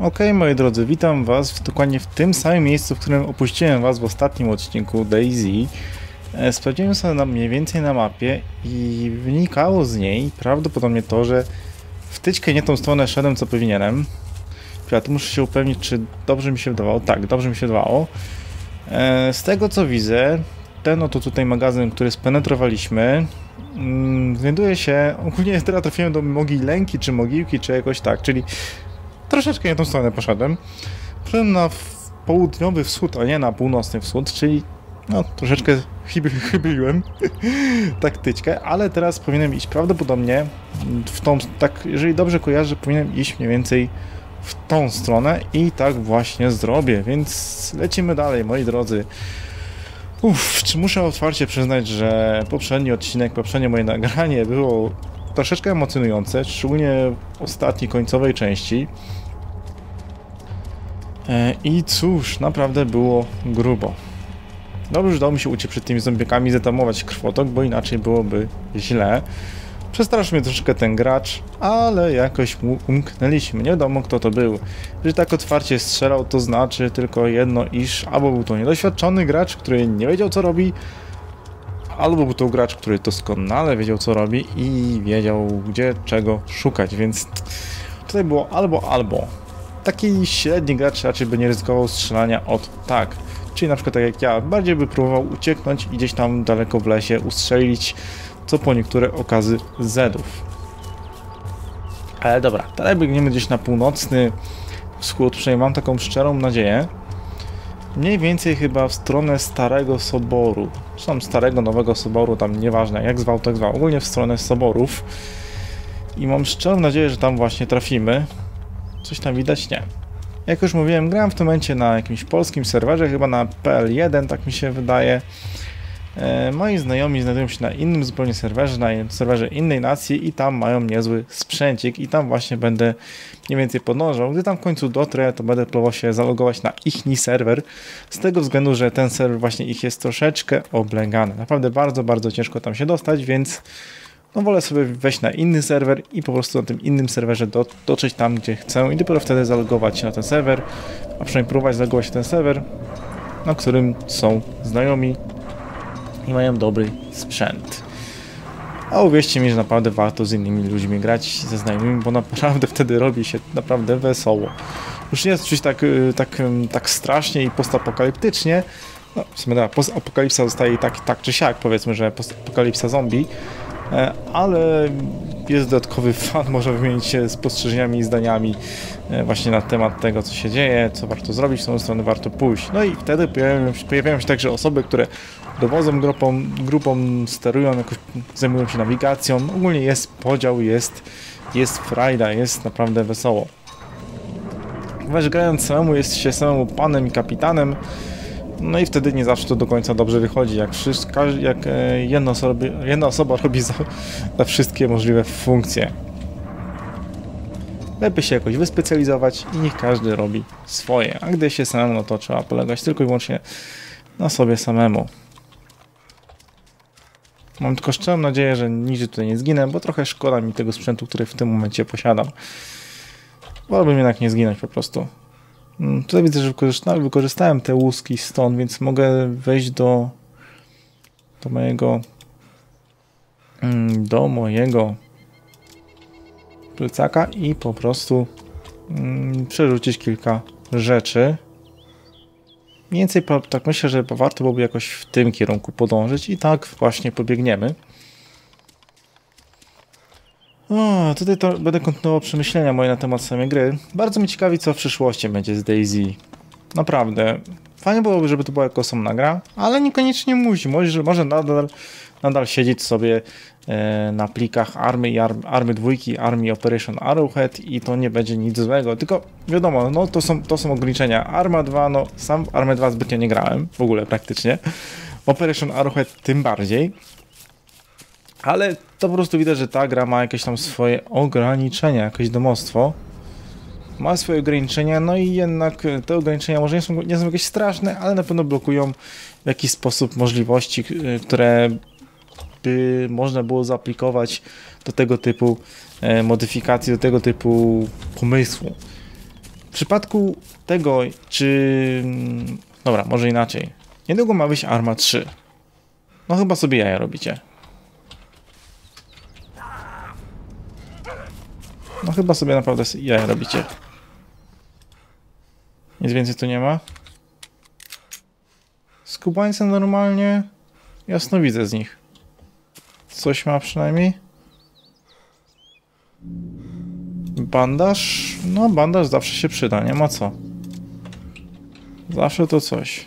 Ok, moi drodzy, witam Was w, dokładnie w tym samym miejscu, w którym opuściłem Was w ostatnim odcinku Daisy. E, Sprawdziłem sobie na, mniej więcej na mapie i wynikało z niej prawdopodobnie to, że wtyczkę nie tą stronę szedłem, co powinienem. Ja tu muszę się upewnić, czy dobrze mi się wydawało. Tak, dobrze mi się wydawało. E, Z tego co widzę, ten oto tutaj magazyn, który spenetrowaliśmy, mm, znajduje się, ogólnie teraz trafiłem do mogilenki, czy mogiłki, czy jakoś tak, czyli troszeczkę nie tą stronę poszedłem. Poszedłem na południowy wschód, a nie na północny wschód, czyli no troszeczkę chybiłem taktyczkę, ale teraz powinienem iść prawdopodobnie w tą, tak jeżeli dobrze kojarzę, powinienem iść mniej więcej w tą stronę i tak właśnie zrobię, więc lecimy dalej, moi drodzy. Uff, czy muszę otwarcie przyznać, że poprzedni odcinek, poprzednie moje nagranie było troszeczkę emocjonujące, szczególnie w ostatniej, końcowej części. E, I cóż, naprawdę było grubo. Dobrze, że udało mi się uciec przed tymi zombiekami, zetamować krwotok, bo inaczej byłoby źle. Przestraszył mnie troszeczkę ten gracz, ale jakoś mu umknęliśmy. Nie wiadomo kto to był. Jeżeli tak otwarcie strzelał, to znaczy tylko jedno, iż albo był to niedoświadczony gracz, który nie wiedział co robi, albo był to gracz, który doskonale wiedział co robi i wiedział gdzie czego szukać, więc tutaj było albo albo. Taki średni gracz raczej by nie ryzykował strzelania od tak. Czyli na przykład tak jak ja, bardziej by próbował ucieknąć i gdzieś tam daleko w lesie ustrzelić, co po niektóre okazy Zedów. Ale dobra, teraz biegniemy gdzieś na północny wschód, przynajmniej mam taką szczerą nadzieję. Mniej więcej chyba w stronę Starego Soboru. Czy tam Starego, Nowego Soboru, tam nieważne jak zwał, tak zwał. Ogólnie w stronę Soborów. I mam szczerą nadzieję, że tam właśnie trafimy. Coś tam widać? Nie. Jak już mówiłem, grałem w tym momencie na jakimś polskim serwerze, chyba na PL1, tak mi się wydaje. E, moi znajomi znajdują się na innym zupełnie serwerze, na serwerze innej nacji i tam mają niezły sprzęcik i tam właśnie będę mniej więcej podążał. Gdy tam w końcu dotrę, to będę próbował się zalogować na ichni serwer, z tego względu, że ten serwer właśnie ich jest troszeczkę oblegany. Naprawdę bardzo, bardzo ciężko tam się dostać, więc no wolę sobie wejść na inny serwer i po prostu na tym innym serwerze do, dotrzeć tam, gdzie chcę i dopiero wtedy zalogować się na ten serwer, a przynajmniej próbować zalogować się na ten serwer, na którym są znajomi i mają dobry sprzęt. A uwierzcie mi, że naprawdę warto z innymi ludźmi grać, ze znajomymi, bo naprawdę wtedy robi się naprawdę wesoło. Już nie jest coś tak, y, tak, tak strasznie i postapokaliptycznie, no, w sumie zostaje tak, tak czy siak, powiedzmy, że postapokalipsa zombie, ale jest dodatkowy fan, może wymienić się spostrzeżeniami i zdaniami e, właśnie na temat tego, co się dzieje, co warto zrobić, w tą stronę warto pójść. No i wtedy pojawiają się, pojawiają się także osoby, które dowodzą grupą, grupą sterują, jakoś zajmują się nawigacją. Ogólnie jest podział, jest, jest frajda, jest naprawdę wesoło. Ponieważ grając samemu jest się samemu panem i kapitanem, no i wtedy nie zawsze to do końca dobrze wychodzi, jak, wszystko, jak e, jedna, osoba, jedna osoba robi za, za wszystkie możliwe funkcje. Lepiej się jakoś wyspecjalizować i niech każdy robi swoje, a gdy się samemu, no to trzeba polegać tylko i wyłącznie na sobie samemu. Mam tylko szczerą nadzieję, że nigdzie tutaj nie zginę, bo trochę szkoda mi tego sprzętu, który w tym momencie posiadam. Wolałbym jednak nie zginąć po prostu. Mm, Tutaj widzę, że wykorzystałem, te łuski stąd, więc mogę wejść do do mojego mm, do mojego plecaka i po prostu mm, przerzucić kilka rzeczy. Mniej więcej tak myślę, że warto byłoby jakoś w tym kierunku podążyć i tak właśnie pobiegniemy. O, tutaj to będę kontynuował przemyślenia moje na temat samej gry. Bardzo mnie ciekawi, co w przyszłości będzie z Daisy. Naprawdę. Fajnie byłoby, żeby to była jako osobna gra, ale niekoniecznie musi. Może, może nadal, nadal siedzieć sobie e, na plikach Army Army, Army 2, Army Operation Arrowhead i to nie będzie nic złego. Tylko wiadomo, no to są, to są ograniczenia. Arma 2, no sam w Armę 2 zbytnio nie grałem, w ogóle praktycznie. Operation Arrowhead tym bardziej. Ale to po prostu widać, że ta gra ma jakieś tam swoje ograniczenia, jakieś domostwo. Ma swoje ograniczenia, no i jednak te ograniczenia może nie są, nie są jakieś straszne, ale na pewno blokują w jakiś sposób możliwości, k- które by można było zaaplikować do tego typu e, modyfikacji, do tego typu pomysłu. przypadku tego, czy... Dobra, może inaczej. Niedługo ma wyjść Arma 3. No chyba sobie jaja robicie. No chyba sobie naprawdę jaja robicie. Nic więcej tu nie ma. Skubańce normalnie. Jasno widzę z nich. Coś ma przynajmniej. Bandaż? No bandaż zawsze się przyda, nie ma co. Zawsze to coś.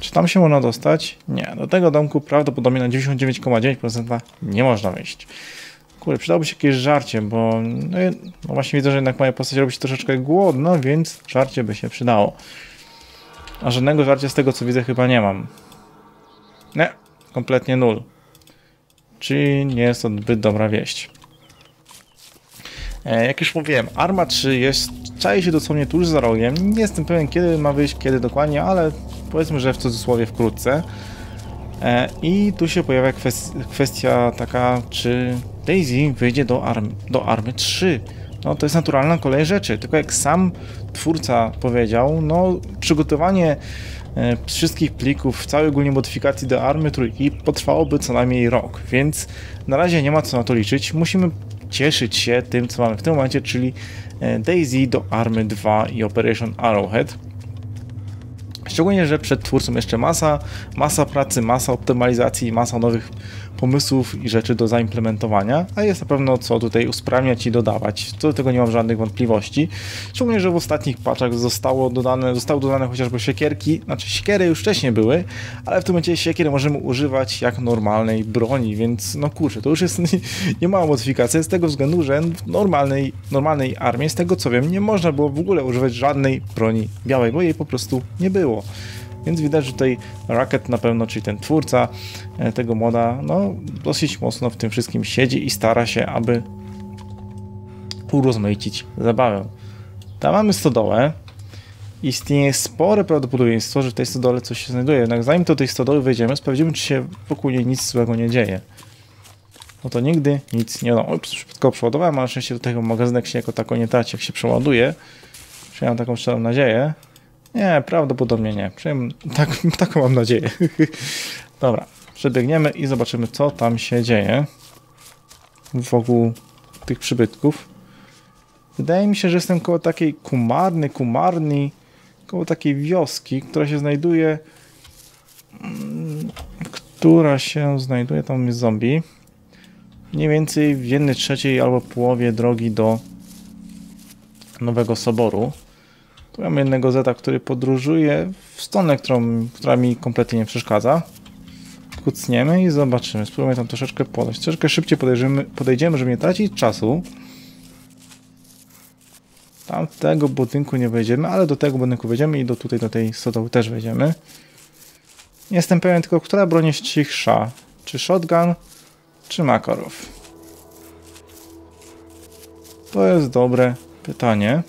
Czy tam się można dostać? Nie, do tego domku prawdopodobnie na 99,9% nie można wejść. Kurde, przydałoby się jakieś żarcie, bo no, no właśnie widzę, że jednak moja postać robi się troszeczkę głodna, więc żarcie by się przydało. A żadnego żarcia z tego co widzę chyba nie mam. Nie, kompletnie nul. Czyli nie jest to zbyt dobra wieść. E, jak już mówiłem, Arma 3 jest, czaje się dosłownie tuż za rogiem. Nie jestem pewien kiedy ma wyjść, kiedy dokładnie, ale powiedzmy, że w cudzysłowie wkrótce. E, I tu się pojawia kwestia taka, czy Daisy wyjdzie do, arm, do Army 3. No to jest naturalna kolej rzeczy, tylko jak sam twórca powiedział, no przygotowanie e, wszystkich plików, całej ogólnie modyfikacji do Army trójki potrwałoby co najmniej rok, więc na razie nie ma co na to liczyć. Musimy cieszyć się tym, co mamy w tym momencie, czyli e, Daisy do Army 2 i Operation Arrowhead. Szczególnie, że przed twórcą jeszcze masa, masa pracy, masa optymalizacji, masa nowych pomysłów i rzeczy do zaimplementowania, a jest na pewno co tutaj usprawniać i dodawać. Co do tego nie mam żadnych wątpliwości. Szczególnie, że w ostatnich patchach zostało dodane, zostały dodane chociażby siekierki, znaczy siekiery już wcześniej były, ale w tym momencie siekiery możemy używać jak normalnej broni, więc no kurczę, to już jest nie mała modyfikacja z tego względu, że w normalnej, normalnej armii, z tego co wiem, nie można było w ogóle używać żadnej broni białej, bo jej po prostu nie było. Więc widać, że tutaj Racket na pewno, czyli ten twórca e, tego moda, no dosyć mocno w tym wszystkim siedzi i stara się, aby urozmaicić zabawę. Tam mamy stodołę. Istnieje spore prawdopodobieństwo, że w tej stodole coś się znajduje. Jednak zanim do tej stodoły wejdziemy, sprawdzimy, czy się wokół niej nic złego nie dzieje. No to nigdy nic nie no, Przypadkowo przeładowałem, ale na szczęście do tego magazynek się jako tako nie traci, jak się przeładuje. Przynajmniej taką szczerą nadzieję. Nie, prawdopodobnie nie. Tak, taką mam nadzieję. Dobra, przebiegniemy i zobaczymy, co tam się dzieje wokół tych przybytków. Wydaje mi się, że jestem koło takiej kumarny, kumarni, koło takiej wioski, która się znajduje mm, która się znajduje, tam jest zombie mniej więcej w jednej trzeciej albo połowie drogi do Nowego Soboru. Tu mamy jednego Zeta, który podróżuje w stronę, którą, która mi kompletnie nie przeszkadza. Kucniemy i zobaczymy. Spróbujemy tam troszeczkę podejść. Troszeczkę szybciej podejdziemy, podejdziemy żeby nie tracić czasu. Tam tego budynku nie wejdziemy, ale do tego budynku wejdziemy i do tutaj, do tej stodoły też wejdziemy. Jestem pewien tylko, która broń jest cichsza. Czy shotgun, czy Makarov? To jest dobre pytanie.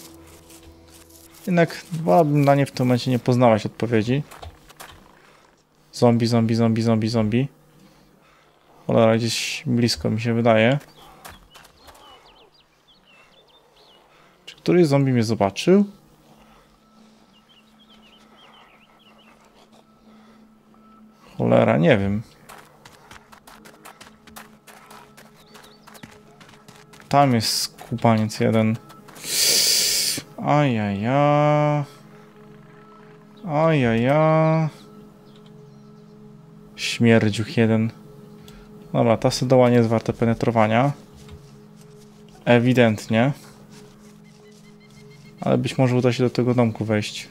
Jednak wolałbym na nie w tym momencie nie poznawać odpowiedzi. Zombie, zombie, zombie, zombie, zombie. Cholera, gdzieś blisko mi się wydaje. Czy któryś zombie mnie zobaczył? Cholera, nie wiem. Tam jest skupaniec jeden. Ajaja. Ajaja. Śmierdziuch jeden. Dobra, ta stodoła nie jest warta penetrowania. Ewidentnie. Ale być może uda się do tego domku wejść.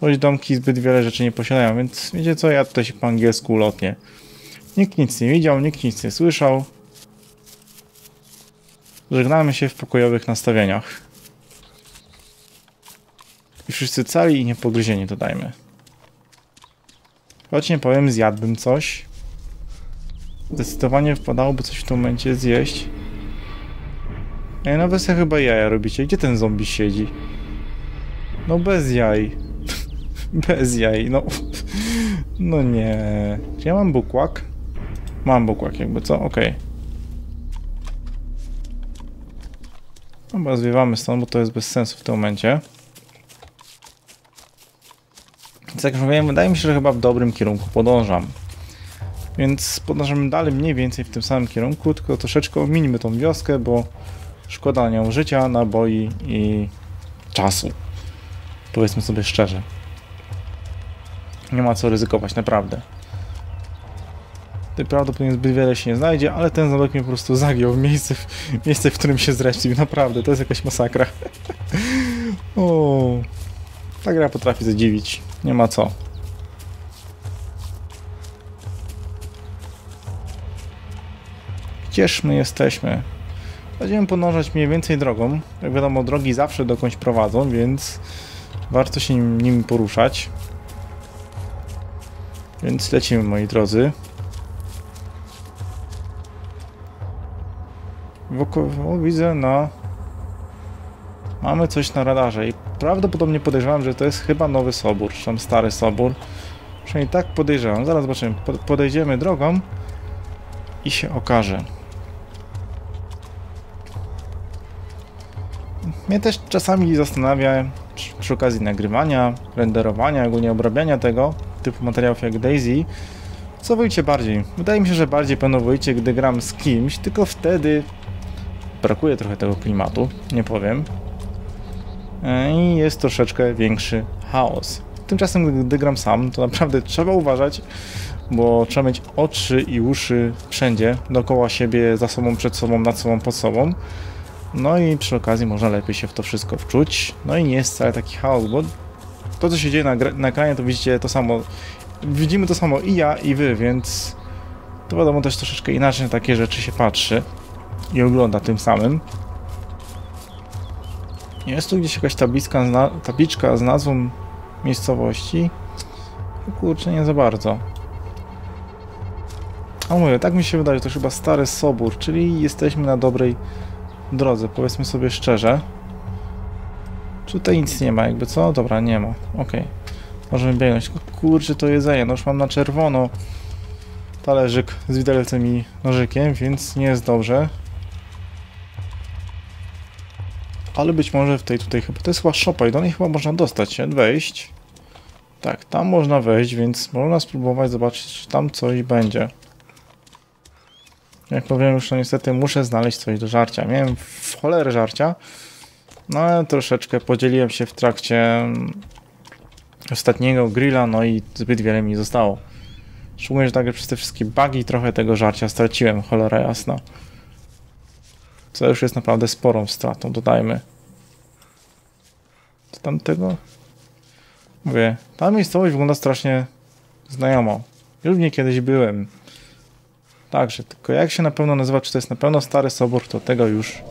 Choć domki zbyt wiele rzeczy nie posiadają, więc wiecie co, ja tutaj się po angielsku ulotnie. Nikt nic nie widział, nikt nic nie słyszał. Żegnamy się w pokojowych nastawieniach. I wszyscy cali i niepogryzieni dodajmy. Choć nie powiem, zjadłbym coś. Zdecydowanie wpadałoby coś w tym momencie zjeść. Ej, no wy chyba jaja robicie. Gdzie ten zombie siedzi? No bez jaj. bez jaj, no. no nie. Ja mam bukłak? Mam bukłak jakby, co? Okej. Okay. Dobra, zwiewamy stąd, bo to jest bez sensu w tym momencie. Jak już mówiłem, wydaje mi się, że chyba w dobrym kierunku podążam. Więc podążamy dalej mniej więcej w tym samym kierunku, tylko troszeczkę ominimy tą wioskę, bo szkoda na nią życia, naboi i czasu. Powiedzmy sobie szczerze. Nie ma co ryzykować, naprawdę. Tutaj prawdopodobnie zbyt wiele się nie znajdzie, ale ten zamek mnie po prostu zagiął w miejsce, w miejsce, w którym się zreścił. Naprawdę, to jest jakaś masakra. o, ta gra potrafi zadziwić. Nie ma co. Gdzież my jesteśmy? Będziemy podążać mniej więcej drogą. Jak wiadomo, drogi zawsze dokądś prowadzą, więc warto się nimi poruszać. Więc lecimy, moi drodzy. Wokół widzę na... Mamy coś na radarze i prawdopodobnie podejrzewam, że to jest chyba nowy sobór, czy tam stary sobór. Przynajmniej tak podejrzewam. Zaraz zobaczymy. Podejdziemy drogą i się okaże. Mnie też czasami zastanawia przy, okazji nagrywania, renderowania, ogólnie obrabiania tego typu materiałów jak Daisy, co wyjdzie bardziej? Wydaje mi się, że bardziej pewno wyjdzie, gdy gram z kimś, tylko wtedy brakuje trochę tego klimatu, nie powiem. E, I jest troszeczkę większy chaos. Tymczasem, gdy gram sam, to naprawdę trzeba uważać, bo trzeba mieć oczy i uszy wszędzie, dookoła siebie, za sobą, przed sobą, nad sobą, pod sobą. No i przy okazji można lepiej się w to wszystko wczuć. No i nie jest wcale taki chaos, bo to, co się dzieje na, na ekranie, to widzicie to samo. Widzimy to samo i ja, i wy, więc to wiadomo też troszeczkę inaczej na takie rzeczy się patrzy i ogląda tym samym. Jest tu gdzieś jakaś tabliczka, tabliczka z nazwą miejscowości? Kurczę, nie za bardzo. A mówię, tak mi się wydaje, to chyba stary sobór, czyli jesteśmy na dobrej drodze, powiedzmy sobie szczerze. Tutaj nic nie ma, jakby co? Dobra, nie ma. Ok. Możemy biegnąć. Kurczę, to jedzenie. No już mam na czerwono talerzyk z widelcem i nożykiem, więc nie jest dobrze. Ale być może w tej tutaj chyba... To jest chyba szopa i do niej chyba można dostać się, wejść. Tak, tam można wejść, więc można spróbować zobaczyć, czy tam coś będzie. Jak powiem już, no niestety muszę znaleźć coś do żarcia. Miałem w cholerę żarcia, no ale troszeczkę podzieliłem się w trakcie mm, ostatniego grilla, no i zbyt wiele mi zostało. Szczególnie, że także przez te wszystkie bugi trochę tego żarcia straciłem, cholera jasna. Co już jest naprawdę sporą stratą, dodajmy. Co tam tego? Mówię, ta miejscowość wygląda strasznie znajomo. Już w niej kiedyś byłem. Także, tylko jak się na pewno nazywa, czy to jest na pewno stary sobór, to tego już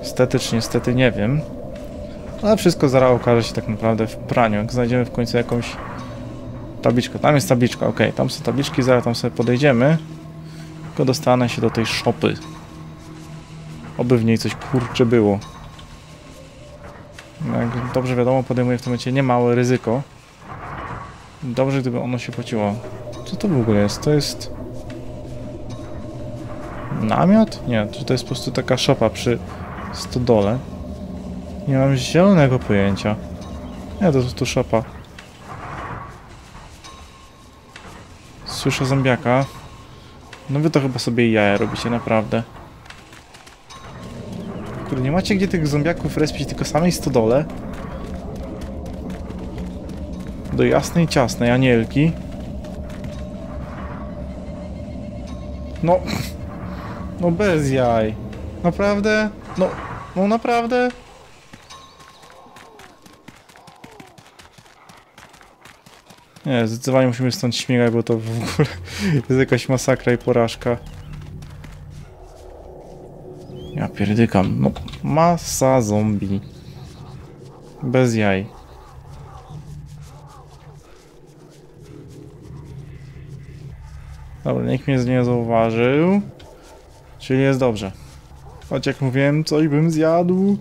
niestety czy niestety nie wiem. Ale wszystko zaraz okaże się tak naprawdę w praniu. Jak znajdziemy w końcu jakąś tabliczkę. Tam jest tabliczka, ok. Tam są tabliczki, zaraz tam sobie podejdziemy. Tylko dostanę się do tej szopy. Oby w niej coś kurcze było. Jak dobrze wiadomo, podejmuję w tym momencie niemałe ryzyko. Dobrze, gdyby ono się płaciło. Co to w ogóle jest? To jest... Namiot? Nie, to jest po prostu taka szopa przy stodole. Nie mam zielonego pojęcia. Nie, to jest tu szopa. Słyszę zombiaka. No wy to chyba sobie jaja robicie, naprawdę. Kurde, nie macie gdzie tych zombiaków respić, tylko samej stodole? Do jasnej, ciasnej anielki. No... No bez jaj. Naprawdę? No, no naprawdę? Nie, zdecydowanie musimy stąd śmigać, bo to w ogóle jest jakaś masakra i porażka. Ja pierdykam. No, masa zombie. Bez jaj. Dobra, nikt mnie nie zauważył. Czyli jest dobrze. Choć jak mówiłem, coś bym zjadł.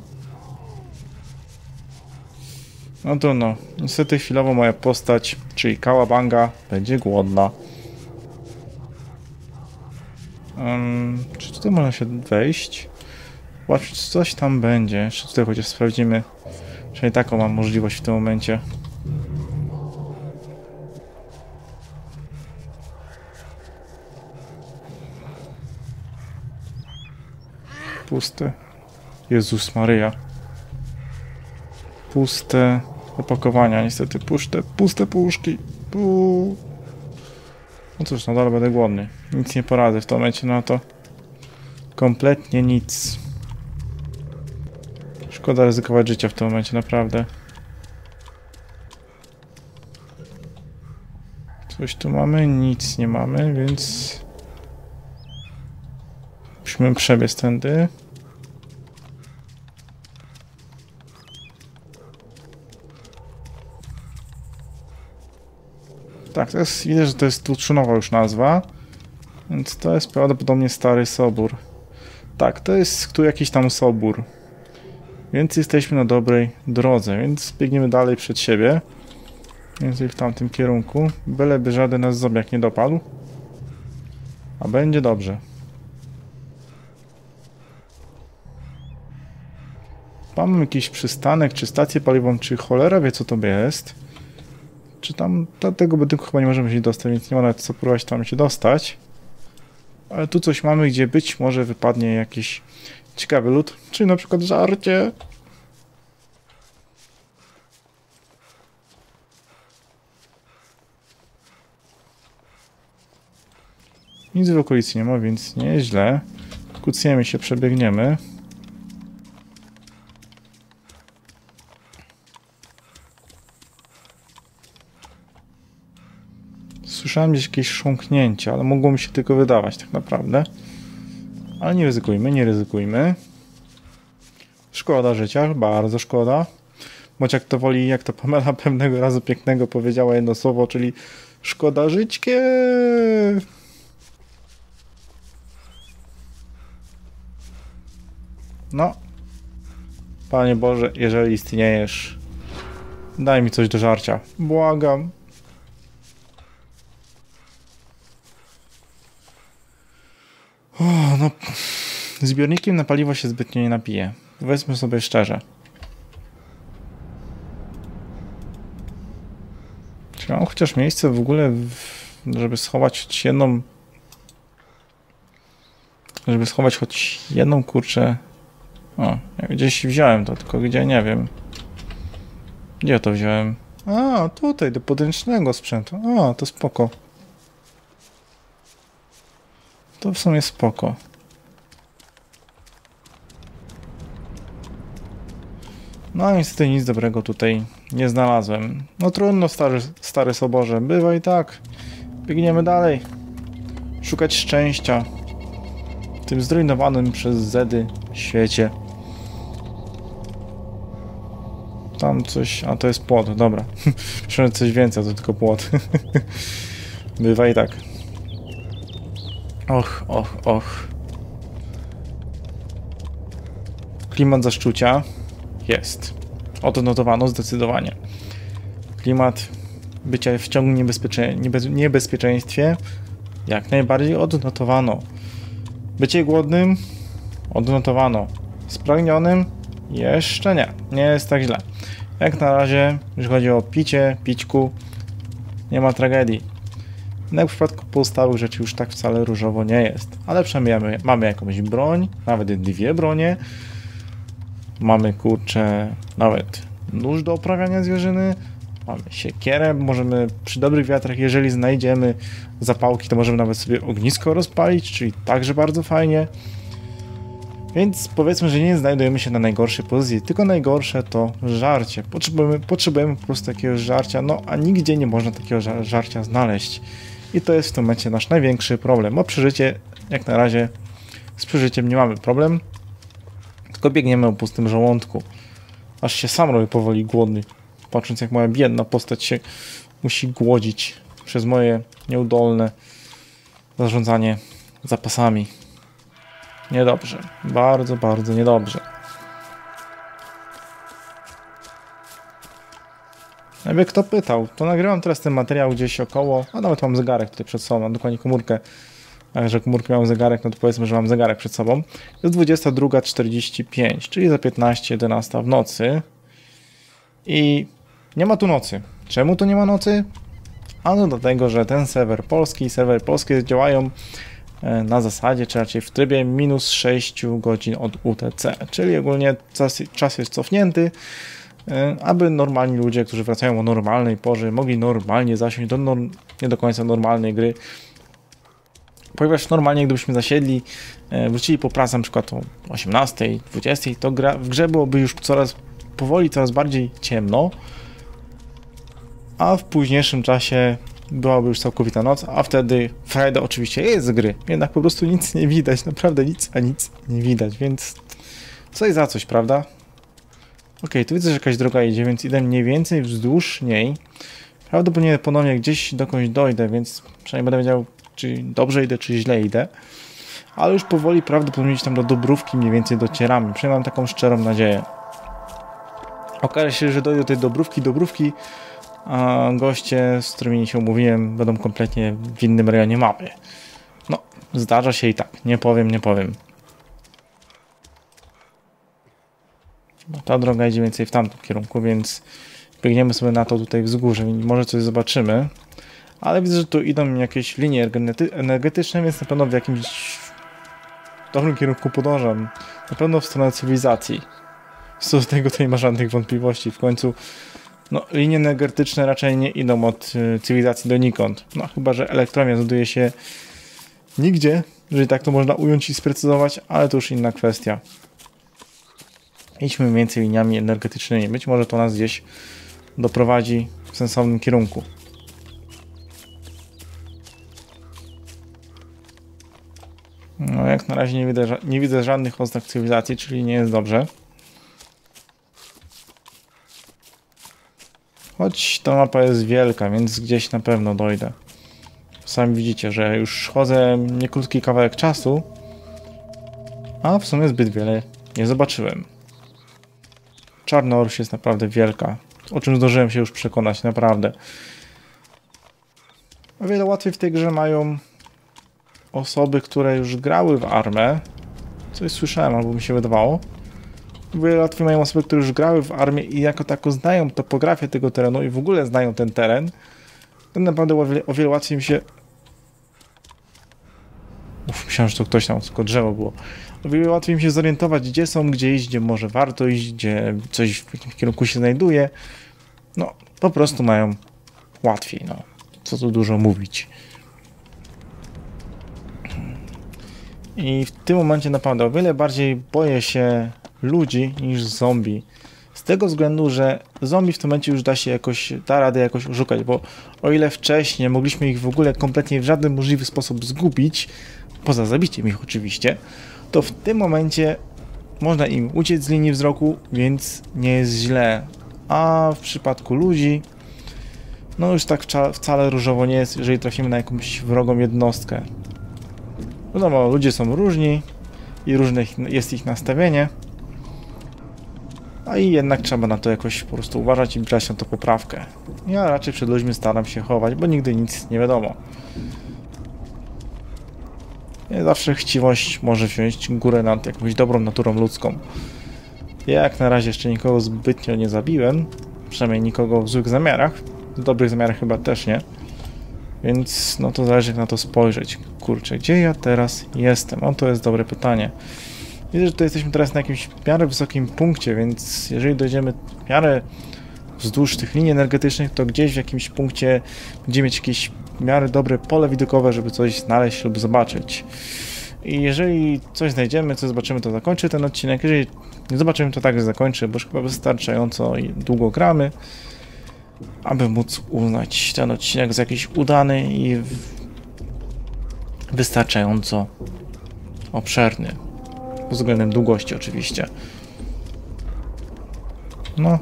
No to no. Niestety chwilowo moja postać, czyli Kałabanga, będzie głodna. Um, czy tutaj można się wejść? Czy coś tam będzie. Jeszcze tutaj chociaż sprawdzimy. Przynajmniej taką mam możliwość w tym momencie. Puste. Jezus Maryja. Puste opakowania, niestety. Puste, puste puszki. Pu... No cóż, nadal będę głodny. Nic nie poradzę w tym momencie na to. Kompletnie nic. Szkoda ryzykować życia w tym momencie, naprawdę. Coś tu mamy? Nic nie mamy, więc... Musimy przebiec tędy. Tak, to jest, widzę, że to jest tuczunowa już nazwa. Więc to jest prawdopodobnie stary sobór. Tak, to jest tu jakiś tam sobór. Więc jesteśmy na dobrej drodze, więc biegniemy dalej przed siebie. Więcej w tamtym kierunku. Byleby żaden nas zombiak nie dopadł. A będzie dobrze. Mamy jakiś przystanek, czy stację paliwową, czy cholera wie co to jest. Czy tam do tego budynku chyba nie możemy się dostać, więc nie ma nawet co próbować tam się dostać. Ale tu coś mamy, gdzie być może wypadnie jakiś ciekawy lód, czy na przykład żarcie. Nic w okolicy nie ma, więc nieźle. Kucniemy się, przebiegniemy. Słyszałem gdzieś jakieś chrząknięcie, ale mogło mi się tylko wydawać tak naprawdę. Ale nie ryzykujmy, nie ryzykujmy. Szkoda życia, bardzo szkoda. Bądź jak to woli, jak to Pamela pewnego razu pięknego powiedziała jedno słowo, czyli szkoda żyćkie. No. Panie Boże, jeżeli istniejesz, daj mi coś do żarcia. Błagam. O, no. Zbiornikiem na paliwo się zbytnio nie napije. Powiedzmy sobie szczerze. Czy mam chociaż miejsce w ogóle, żeby schować choć jedną. Żeby schować choć jedną kurczę. O, gdzieś wziąłem to, tylko gdzie nie wiem. Gdzie to wziąłem? A, tutaj, do podręcznego sprzętu. A, to spoko. To w sumie spoko. No niestety nic dobrego tutaj nie znalazłem. No trudno, stary, stary soborze. Bywa i tak. Biegniemy dalej. Szukać szczęścia. W tym zrujnowanym przez Zedy świecie. Tam coś... A to jest płot, dobra. Myślałem, coś więcej, to tylko płot. Bywa i tak. Och, och, och. Klimat zaszczucia jest. Odnotowano zdecydowanie. Klimat bycia w ciągu niebezpiecze niebezpieczeństwie jak najbardziej odnotowano. Bycie głodnym odnotowano. Spragnionym jeszcze nie. Nie jest tak źle. Jak na razie, jeżeli chodzi o picie, pićku, nie ma tragedii. No w przypadku pozostałych rzeczy już tak wcale różowo nie jest. Ale przynajmniej mamy, mamy jakąś broń, nawet dwie bronie. Mamy kurczę nawet nóż do oprawiania zwierzyny. Mamy siekierę, możemy przy dobrych wiatrach, jeżeli znajdziemy zapałki, to możemy nawet sobie ognisko rozpalić, czyli także bardzo fajnie. Więc powiedzmy, że nie znajdujemy się na najgorszej pozycji, tylko najgorsze to żarcie. Potrzebujemy, potrzebujemy po prostu takiego żarcia, no a nigdzie nie można takiego żarcia znaleźć. I to jest w tym momencie nasz największy problem. O przeżycie, jak na razie, z przeżyciem nie mamy problem, tylko biegniemy o pustym żołądku. Aż się sam robię powoli głodny, patrząc jak moja biedna postać się musi głodzić przez moje nieudolne zarządzanie zapasami. Niedobrze. Bardzo, bardzo niedobrze. Jakby kto pytał, to nagrywam teraz ten materiał gdzieś około, a nawet mam zegarek tutaj przed sobą, mam dokładnie komórkę A że komórkę miał zegarek, no to powiedzmy, że mam zegarek przed sobą. Jest 22.45, czyli za 15.11 w nocy. I nie ma tu nocy. Czemu tu nie ma nocy? Ano dlatego, że ten serwer polski i serwer polski działają e, na zasadzie, czy raczej w trybie minus 6 godzin od UTC, czyli ogólnie czas, jest cofnięty, aby normalni ludzie, którzy wracają o normalnej porze, mogli normalnie zasiąść do nie do końca normalnej gry. Ponieważ normalnie, gdybyśmy zasiedli, e, wrócili po pracy na przykład o 18, 20, to gra, w grze byłoby już coraz powoli, coraz bardziej ciemno, a w późniejszym czasie byłaby już całkowita noc, a wtedy Frajda oczywiście jest z gry, jednak po prostu nic nie widać, naprawdę nic, a nic nie widać, więc coś za coś, prawda? Ok, tu widzę, że jakaś droga idzie, więc idę mniej więcej wzdłuż niej. Prawdopodobnie ponownie gdzieś dokądś dojdę, więc przynajmniej będę wiedział, czy dobrze idę, czy źle idę. Ale już powoli prawdopodobnie tam do Dobrówki mniej więcej docieramy. Przynajmniej mam taką szczerą nadzieję. Okaże się, że dojdę do tej Dobrówki, Dobrówki a goście, z którymi się umówiłem, będą kompletnie w innym rejonie mapy. No, zdarza się i tak, nie powiem, nie powiem. Ta droga idzie więcej w tamtym kierunku, więc biegniemy sobie na to tutaj wzgórze, może coś zobaczymy. Ale widzę, że tu idą jakieś linie energetyczne, więc na pewno w jakimś dobrym kierunku podążam. Na pewno w stronę cywilizacji. Co do tego tutaj nie ma żadnych wątpliwości. W końcu no, linie energetyczne raczej nie idą od y, cywilizacji donikąd. No, chyba, że elektrownia znajduje się nigdzie, jeżeli tak to można ująć i sprecyzować, ale to już inna kwestia. Idźmy więcej liniami energetycznymi. Być może to nas gdzieś doprowadzi w sensownym kierunku. No, jak na razie nie widzę, nie widzę żadnych oznak cywilizacji, czyli nie jest dobrze. Choć ta mapa jest wielka, więc gdzieś na pewno dojdę. Sami widzicie, że już chodzę niekrótki kawałek czasu, a w sumie zbyt wiele nie zobaczyłem. Czarnorś jest naprawdę wielka, o czym zdążyłem się już przekonać, naprawdę. O wiele łatwiej w tej grze mają osoby, które już grały w armę. Coś słyszałem, albo mi się wydawało wiele łatwiej mają osoby, które już grały w armię i jako tako znają topografię tego terenu i w ogóle znają ten teren, to naprawdę o wiele, o wiele łatwiej mi się... Uf, myślałem, że to ktoś tam, tylko drzewo było. O łatwiej mi się zorientować, gdzie są, gdzie iść, gdzie może warto iść, gdzie coś w jakimś kierunku się znajduje. No, po prostu mają łatwiej, no. Co tu dużo mówić. I w tym momencie naprawdę o wiele bardziej boję się ludzi niż zombie. Z tego względu, że zombie w tym momencie już da się jakoś, da radę jakoś oszukać, bo o ile wcześniej mogliśmy ich w ogóle kompletnie w żaden możliwy sposób zgubić, poza zabiciem ich oczywiście, to w tym momencie można im uciec z linii wzroku, więc nie jest źle. A w przypadku ludzi, no już tak wcale różowo nie jest, jeżeli trafimy na jakąś wrogą jednostkę. Wiadomo, ludzie są różni i różne jest ich nastawienie, a i jednak trzeba na to jakoś po prostu uważać i brać na to poprawkę. Ja raczej przed ludźmi staram się chować, bo nigdy nic nie wiadomo. Nie zawsze chciwość może wziąć górę nad jakąś dobrą naturą ludzką. Ja jak na razie jeszcze nikogo zbytnio nie zabiłem, przynajmniej nikogo w złych zamiarach, w dobrych zamiarach chyba też nie. Więc no to zależy jak na to spojrzeć. Kurczę, gdzie ja teraz jestem? O, to jest dobre pytanie. Widzę, że to jesteśmy teraz na jakimś miarę wysokim punkcie, więc jeżeli dojdziemy w miarę wzdłuż tych linii energetycznych, to gdzieś w jakimś punkcie będziemy mieć jakieś w miarę dobre pole widokowe, żeby coś znaleźć lub zobaczyć. I jeżeli coś znajdziemy, co zobaczymy, to zakończy ten odcinek. Jeżeli nie zobaczymy, to także zakończę, bo już chyba wystarczająco długo gramy, aby móc uznać ten odcinek za jakiś udany i wystarczająco obszerny. Pod względem długości oczywiście. No.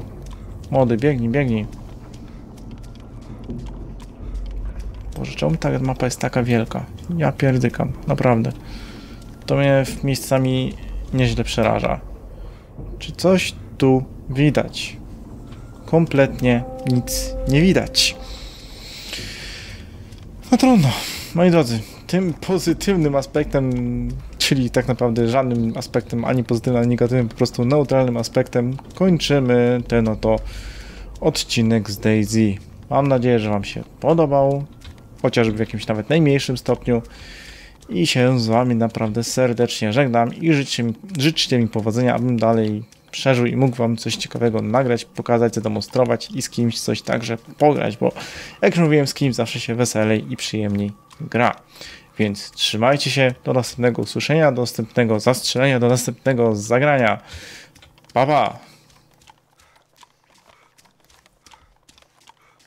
Młody, biegnij, biegnij. Czemu ta mapa jest taka wielka? Ja pierdykam, naprawdę. To mnie miejscami nieźle przeraża. Czy coś tu widać? Kompletnie nic nie widać. No trudno. Moi drodzy, tym pozytywnym aspektem, czyli tak naprawdę żadnym aspektem ani pozytywnym, ani negatywnym, po prostu neutralnym aspektem, kończymy ten oto odcinek z Daisy. Mam nadzieję, że Wam się podobał, chociażby w jakimś nawet najmniejszym stopniu. I się z Wami naprawdę serdecznie żegnam i życzcie mi, życzcie mi powodzenia, abym dalej przeżył i mógł Wam coś ciekawego nagrać, pokazać, zademonstrować i z kimś coś także pograć, bo jak już mówiłem, z kimś zawsze się weselej i przyjemniej gra. Więc trzymajcie się, do następnego usłyszenia, do następnego zastrzelenia, do następnego zagrania. Pa, pa!